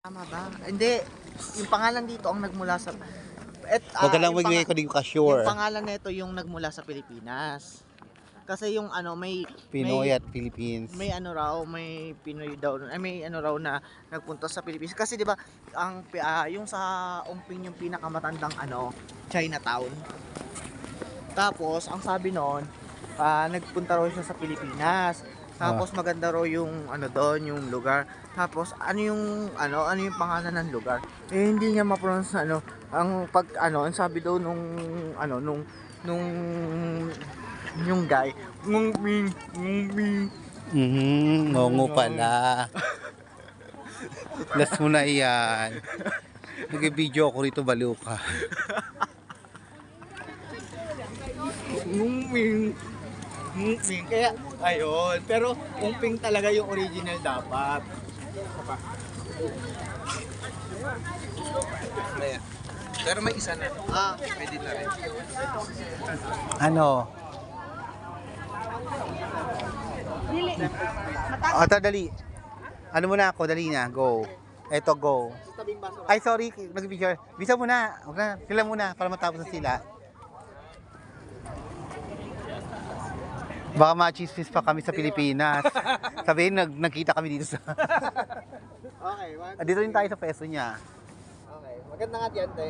Tama ba? Hindi. Yung pangalan dito ang nagmula sa... Et, Huwag ka ah, lang yung magbigay panga- ko di ka sure. Yung pangalan nito yung nagmula sa Pilipinas. Kasi yung ano, may... Pinoy may, at Philippines. may ano raw, may Pinoy daw, ay may ano raw na nagpunta sa Pilipinas. Kasi 'di ba, ang ah, yung sa Ongping yung pinakamatandang ano, Chinatown. Tapos ang sabi noon, ah, nagpunta raw siya sa Pilipinas. Tapos maganda raw yung ano doon, yung lugar. Tapos ano yung ano, ano yung pangalan ng lugar? Eh hindi niya ma-pronounce ano. Ang pag ano, ang sabi daw nung ano nung nung yung guy, ngung ming, ngung ming, Mhm, ngongo pala. Last mo na iyan. Nag-video ako rito, baliw ka. Nguming. Nguming. Kaya, ayun. Pero, umping talaga yung original dapat. Pero may isa na. Ah, Pwede na rin. Ano? O, ito, dali. Ano muna ako, dali na, go. Eto, go. Ay, sorry, nag-video. Bisa muna. Huwag na, sila muna, para matapos na sila. Baka machismis pa kami sa Pilipinas. Sabihin, nag nagkita kami dito sa... Okay, one, Ah, dito rin tayo sa peso niya. okay. Maganda nga diyan, te.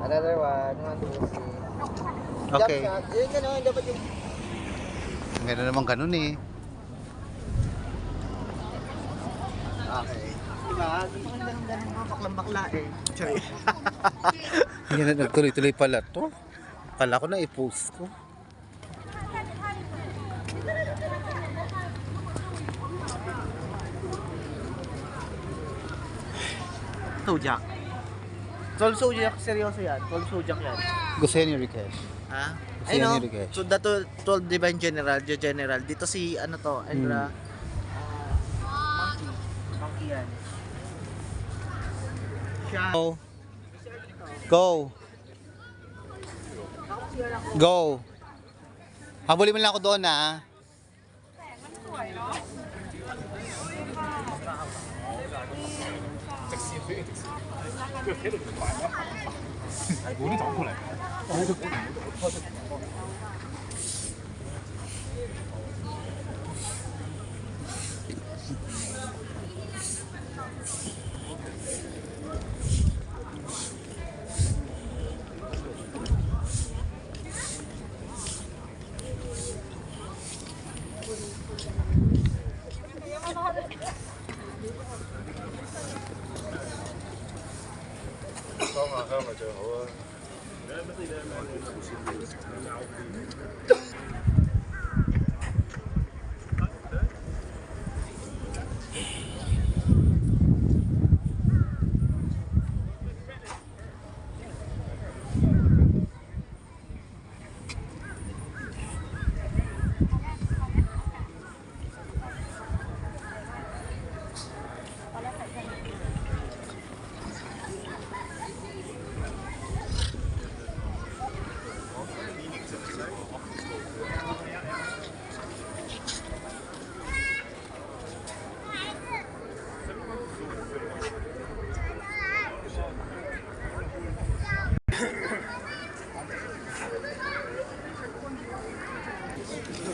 Another one. One, two, three. Okay. Jump shot. Yun ganun, dapat yung... Meron naman ganun eh. Okay. Diba? Di ba ganun ganun mga baklang bakla eh. Sorry. Hindi na nagtuloy-tuloy pala to. Kala ko na i-post ko. Sojak. Tol Sojak, seryoso yan. Tol Sojak yan. Gusto yan ni Rikesh. Ha? Kasi Ay yan no, ni Rikesh. so dato 12 Divine General, the General. Dito si ano to, ah, monkey. Monkey yan. Siya. Go. Go. Go. Habulin mo lang ako doon 我的照，就过来。最好啊，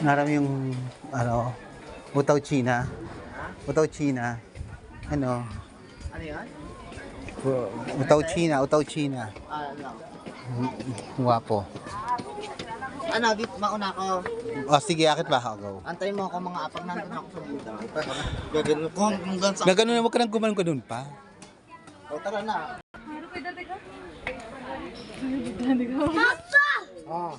Naram yung ano, utaw China. Utaw China. Ano? Ano yan? Utaw China, utaw China. Ah, ano? Guwapo. Ano, dito mauna ako. O sige, akit ba ako? Antayin mo ako mga apag nandun ako sa Buda. Gagano ko hanggang sa... Gagano na, huwag ka nang gumanon ka dun pa. O tara na. Ah.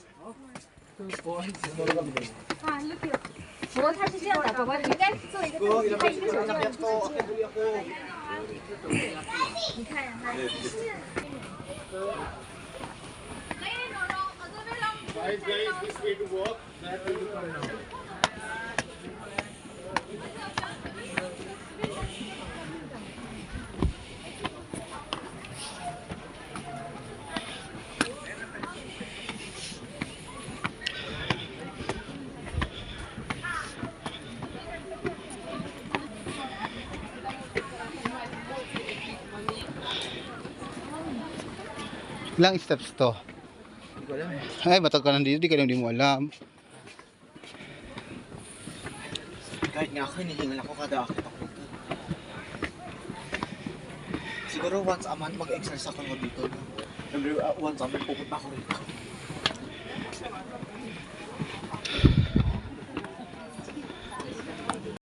Five guys this way to walk, that way to come down. Ilang steps to? Hindi ko alam eh. Ay, matag ka nandito. Di ka lang di mo alam. Kahit nga ako, hinihingal ako kada ako. Siguro once a month mag-exercise ako ng dito. Every uh, once a month pupunta ako rito.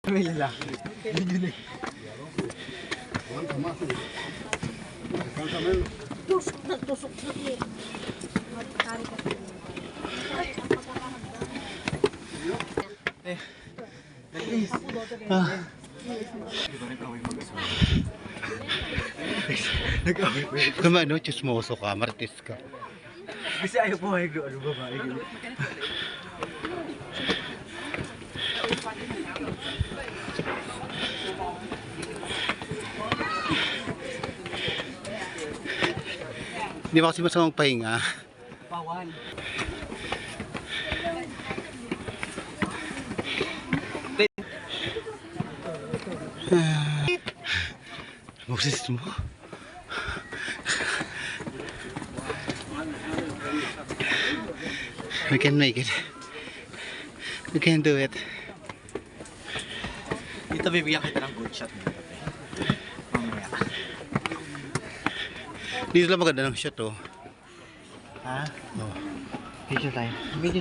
May lalaki. Hindi yun eh. Kanta man. Kanta man. Tusok na, tusok na. Eh, Please. Ah, Nag-away pa yun. kung ano, chismoso ka, martis ka. Kasi ayaw po kayo ano babae. Ganun. Di ba kasi masamang pahinga? Bawal. Boses mo. We can make it. We can do it. Dito bibigyan kita ng good shot dito. te. Mamaya. Dito lang maganda ng shot oh. Ha? Oh. Video tayo. Video